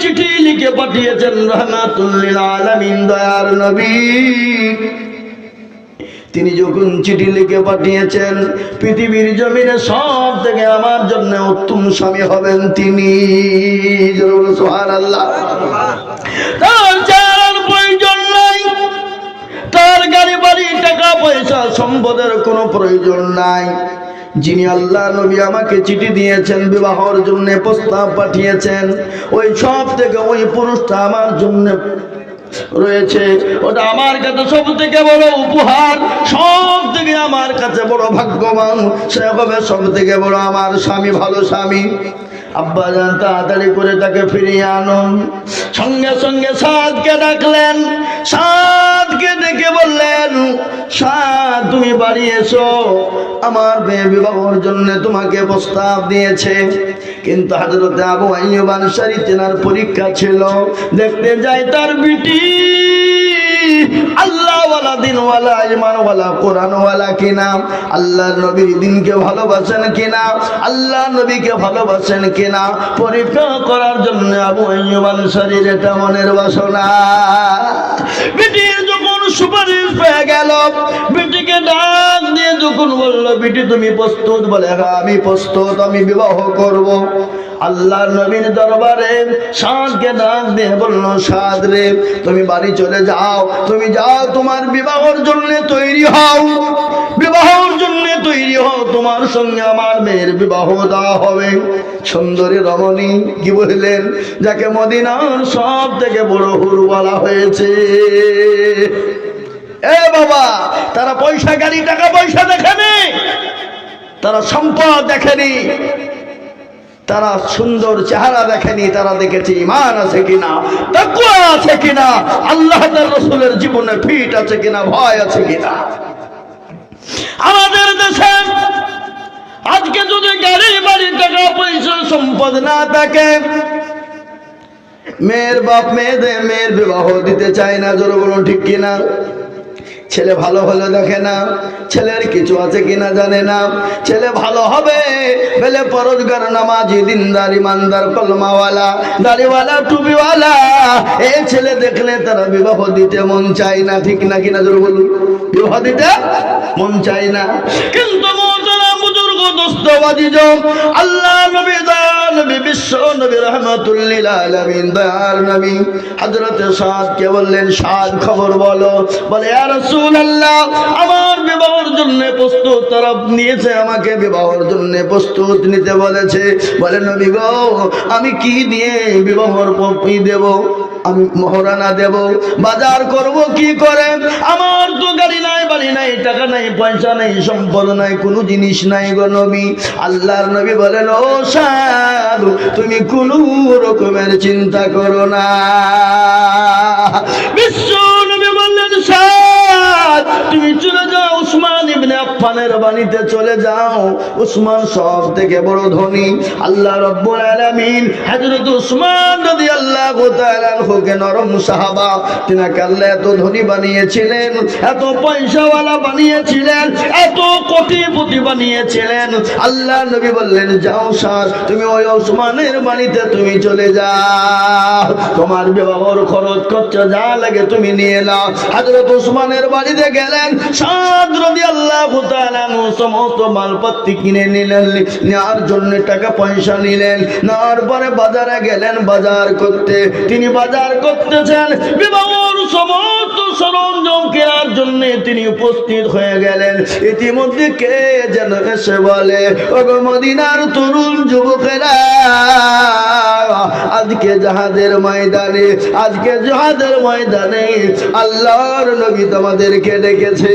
চিঠি লিখে পাঠিয়েছেন রহমাতুল্লিল আলামিন দয়ার নবী। তিনি যখন চিঠি লিখে পাঠিয়েছেন, পৃথিবীর জমিনে সব থেকে আমার জন্য উত্তম স্বামী হবেন তিনি। সোহান আল্লাহ তার তার গাড়ি বাড়ি, টাকা পয়সা, সম্পদের কোনো প্রয়োজন নাই। যিনি আল্লাহ নবী আমাকে চিঠি দিয়েছেন, বিবাহর জন্য প্রস্তাব পাঠিয়েছেন, ওই সব থেকে ওই পুরুষটা আমার জন্য রয়েছে। ওটা আমার কাছে সব থেকে বড় উপহার সব থেকে আমার কাছে বড় ভাগ্যবান। সে হবে সব থেকে বড় আমার স্বামী, ভালো স্বামী। আব্বা যান তাড়াতাড়ি করে তাকে ফিরিয়ে আনুন। সঙ্গে সঙ্গে সাদকে ডাকলেন। সাদকে ডেকে বললেন, সাদ, তুমি বাড়ি এসো। আমার মেয়ে বিবাহর জন্য তোমাকে প্রস্তাব দিয়েছে। কিন্তু হাজরতে আবু আইয়ুব আনসারী পরীক্ষা ছিল, দেখতে যাই তার বিটি। আল্লাহ আল্লাহ নবীকে ভালোবাসেন করার জন্য মনের বাসনা। বিটির সুপারিশ বিটিকে দিয়ে বিটি, তুমি প্রস্তুত? বলে হ্যাঁ আমি প্রস্তুত, আমি বিবাহ করব। আল্লাহ নবীর দরবারে সাদকে ডাক দিয়ে বলল, সাদ রে, তুমি বাড়ি চলে যাও, তুমি যাও, তোমার বিবাহর জন্য তৈরি হও। বিবাহর জন্য তৈরি হও, তোমার সঙ্গে আমার মেয়ের বিবাহ দেওয়া হবে। সুন্দরী রমণী কি বললেন, যাকে মদিনার সব থেকে বড় হুর বলা হয়েছে। এ বাবা, তারা পয়সা গাড়ি টাকা পয়সা দেখেনি, তারা সম্পদ দেখেনি। তারা সুন্দর চেহারা দেখেনি, তারা দেখেছে ইমান আছে কিনা তাকুয়া আছে কিনা, আল্লাহ রসুলের জীবনে ফিট আছে কিনা, ভয় আছে কিনা। আমাদের দেশে আজকে যদি গাড়ি, বাড়ি টাকা পয়সা সম্পদ না থাকে, মেয়ের বাপ মেয়েদের মেয়ের বিবাহ দিতে চায় না, জোর বলুন ঠিক কিনা? ছেলে ভালো হলে দেখে না, ছেলের কিছু আছে কিনা জানে না। ছেলে ভালো হবে বেলে পরোজগার, নামাজি, দিনদার ইমানদার কলমাওয়ালা, দাড়িওয়ালা, টুপিওয়ালা। এই ছেলে দেখলে তারা বিবাহ দিতে মন চায় না, ঠিক না কিনা জোর বলুন? বিবাহ দিতে মন চায় না। কিন্তু আমাকে বিবাহের জন্য প্রস্তুত নিতে বলেছে। বলে, নবী গো, আমি কি দিয়ে বিবাহর পপি দেব? আমি মহারানা দেব। বাজার করব কি করে? আমার তো গাড়ি নাই, বাড়ি নাই, টাকা নাই, পয়সা নাই, সম্পদ নাই, কোনো জিনিস নাই গো নবী আল্লাহর নবী বলেন, ও সাধু, তুমি কোনো রকমের চিন্তা করো না। বিশ্ব নবী বললেন, সাধ, তুমি চলে আফফানের বাড়িতে চলে যাও। উসমান সব থেকে বড় ধনী। আল্লাহ রব্বুল আলামিন হযরত উসমান রাদিয়াল্লাহু তাআলা আনহুকে নরম সাহাবা, তিনাকে আল্লাহ এত ধনী বানিয়েছিলেন, এত পয়সাওয়ালা বানিয়েছিলেন, এত কোটিপতি বানিয়েছিলেন। আল্লাহ নবী বললেন, যাও স্যার তুমি ওই ওসমানের বাড়িতে তুমি চলে যাও। তোমার বিবাহর খরচ খরচা যা লাগে তুমি নিয়ে নাও। হযরত উসমানের বাড়িতে গেলেন। সাদ আনহু সমস্ত মালপত্তি কিনে নিলেন, নেওয়ার জন্য টাকা পয়সা নিলেন। নেওয়ার পরে বাজারে গেলেন বাজার করতে। তিনি বাজার করতেছেন বিবাহর সমস্ত সরঞ্জাম কেনার জন্য তিনি উপস্থিত হয়ে গেলেন। ইতিমধ্যে কে যেন এসে বলে মদিনার তরুণ যুবকেরা, আজকে জাহাজের ময়দানে, আজকে জাহাজের ময়দানে আল্লাহর নবী তোমাদেরকে ডেকেছে।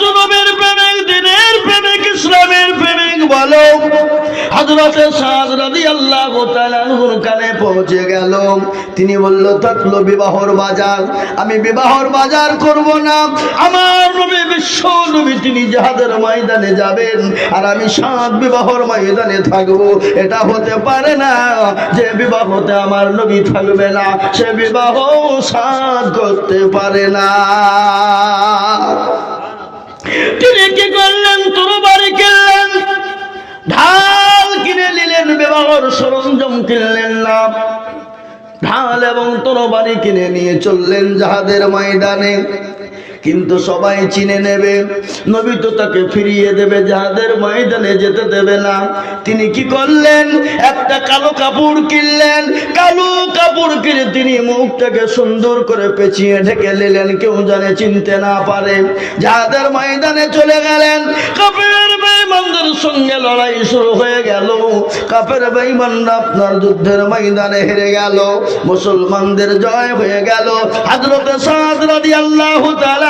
জনমের প্রেমিক দিনের প্রেমিক ইসলামের প্রেমিক বলো। পৌঁছে গেল। তিনি বলল থাকল বিবাহর বাজার। আমি বিবাহর বাজার করব না। আমার নবী, বিশ্ব নবী, তিনি জাহাজের ময়দানে যাবেন। আর আমি সাত বিবাহর ময়দানে থাকব। এটা হতে পারে না যে বিবাহতে আমার নবী থাকবে না। সে বিবাহ সাত করতে পারে না। ঢাল এবং তরবারি কিনে নিয়ে চললেন জাহাদের ময়দানে। কিন্তু সবাই চিনে নেবে। নবী তো তাকে ফিরিয়ে দেবে যাহাদের ময়দানে যেতে দেবে না। তিনি কি করলেন? একটা কালো কাপড় কিনলেন। কালো কাপড় কিনে তিনি মুখটাকে সুন্দর করে পেঁচিয়ে ঢেকে নিলেন। কেউ জানে, চিনতে না পারে। যাহাদের ময়দানে চলে গেলেন। কাপের বেঈমানদের সঙ্গে লড়াই শুরু হয়ে গেল। কাপের বেঈমানরা আপনার যুদ্ধের ময়দানে হেরে গেল। মুসলমানদের জয় হয়ে গেল। হযরতে সাদ রাদিয়াল্লাহু তাআলা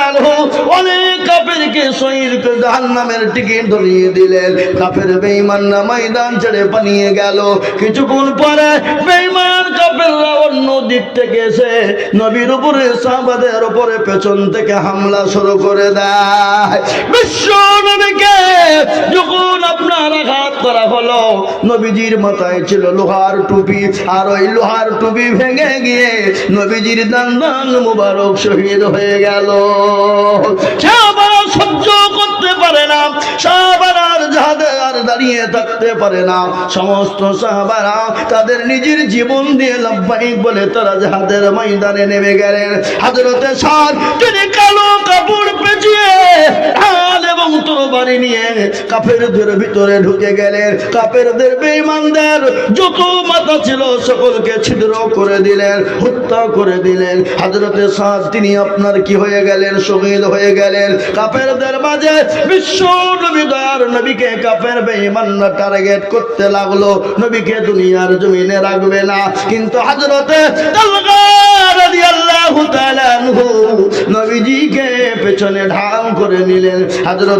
পেছন থেকে হামলা শুরু করে দেয়। বিশ্ব নবীকে যখন আপনার আঘাত করা হলো, নবীজির মাথায় ছিল লোহার টুপি, আর ওই লোহার টুপি ভেঙে গিয়ে নবীজির দান দান মুবারক শহীদ হয়ে গেল। আর দাঁড়িয়ে থাকতে পারে না। সমস্ত সাহাবারা তাদের নিজের জীবন বলে তারা নেমে হাজরতে তিনি কালো কাপড় পেঁচিয়ে তরবারি নিয়ে ভিতরে ঢুকে গেলেন যত মাথা ছিল সকলকে ছিদ্র করে দিলেন, হত্যা করে দিলেন। হাজরতে তিনি আপনার কি হয়ে গেলেন? শহীদ হয়ে গেলেন। মাঝে বিশ্ব নবীকে টার্গেট করতে লাগল। নবীকে দুনিয়ার জমিনে রাখবে না। কিন্তু হাজরতে নবীজিকে পেছনে ঢাল করে নিলেন। হাজরতে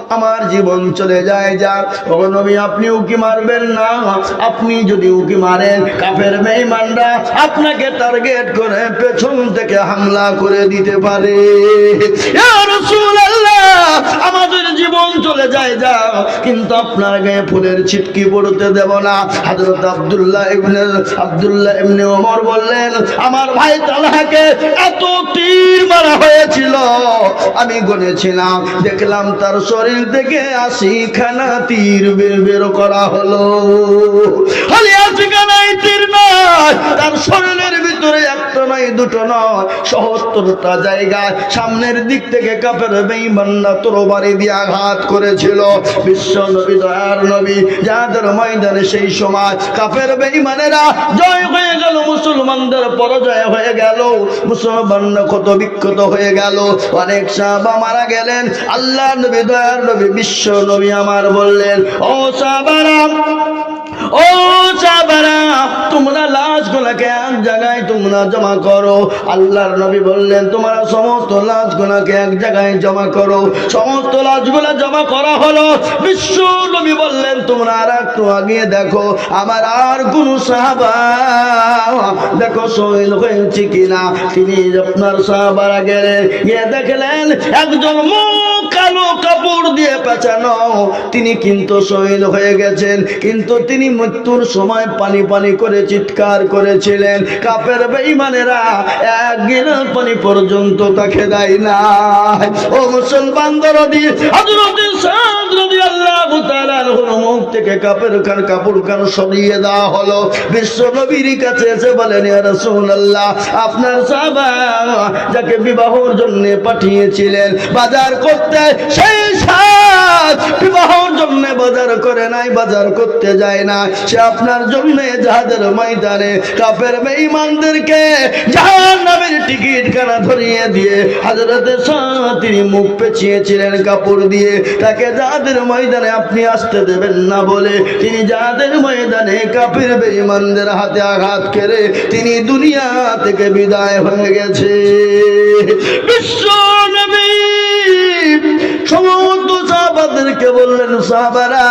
আমার জীবন চলে যায় যাক ও নবী, আপনি উকি মারবেন না। আপনি যদি উকি মারেন, কাফের বেঈমানরা আপনাকে টার্গেট করে পেছন থেকে হামলা করে দিতে পারে। ইয়া রাসূলুল্লাহ আমাদের জীবন চলে যায় যা কিন্তু আপনার গায়ে ফুলের ছিটকি পড়তে দেব না। হযরত আব্দুল্লাহ ইবনে আব্দুল্লাহ ইবনে ওমর বললেন, আমার ভাই তালহাকে এত তীর মারা হয়েছিল। আমি গনেছিলাম দেখলাম তার শরীর থেকে আশি খানা তীর বের বের করা হলো। খালি আশি খানাই তীর নয়, তার শরীরের ভিতরে একটা নয়, দুটো নয়, সহত্তরটা জায়গায় সামনের দিক থেকে কাপের বেঈমানরা তরবারি দিয়ে আঘাত করেছিল। বিশ্ব নবী, দয়ার নবী, যাদের ময়দানে সেই সময় কাপের বেঈমানেরা জয় হয়ে গেল, মুসলমানদের পরাজয় হয়ে গেল, মুসলমানরা কত বিক্ষত হয়ে গেল। অনেক সাহাবা মারা গেলেন। আল্লাহ নবী, দয়ার নবী, বিশ্ব নবী আমার বললেন, ও সাহাবারা ও সাহাবারা, তোমরা লাশ গুলাকে এক জায়গায় তোমরা জমা করো। আল্লাহর নবী বললেন, তোমরা সমস্ত লাশ গুলাকে এক জায়গায় জমা করো। সমস্ত লাশগুলা জমা করা হলো। বিশ্ব নবী বললেন, তোমরা আর একটু আগে দেখো, আমার আর কোন সাহাবা দেখো শহীদ হয়েছে কিনা, তিনি আপনার সাহাবারা গেলেন। গিয়ে দেখলেন, একজন মুখ কালো কাপড় দিয়ে পেঁচানো। তিনি কিন্তু শহীদ হয়ে গেছেন। কিন্তু তিনি মৃত্যুর সময় পানি পানি করে চিৎকার করেছিলেন। কাপের বেঈমানেরা এক গিলাস পানি পর্যন্ত তাকে দেয় না ও মুসলমান কাপের কান, কাপড় কান সরিয়ে দেওয়া হলো। বিশ্ব কাছে এসে বলেন আপনার সাহাবা যাকে বিবাহর জন্য পাঠিয়েছিলেন, বাজার করতে সেই বিবাহর জন্য বাজার করে নাই, বাজার করতে যায় না। সে আপনার যাহাদের ময়দানে কাপের টিকিট কানা ধরিয়ে দিয়ে তিনি মুখ পেঁচিয়েছিলেন কাপড় দিয়ে। তাকে যাদের ময়দানে আপনি আসতে দেবেন না বলে তিনি যাদের ময়দানে কাপের বেঈমানদের হাতে আঘাত করে তিনি দুনিয়া থেকে বিদায় হয়ে গেছে। বিশ্ব নবী সমস্ত সাহাবাদেরকে বললেন সাহাবারা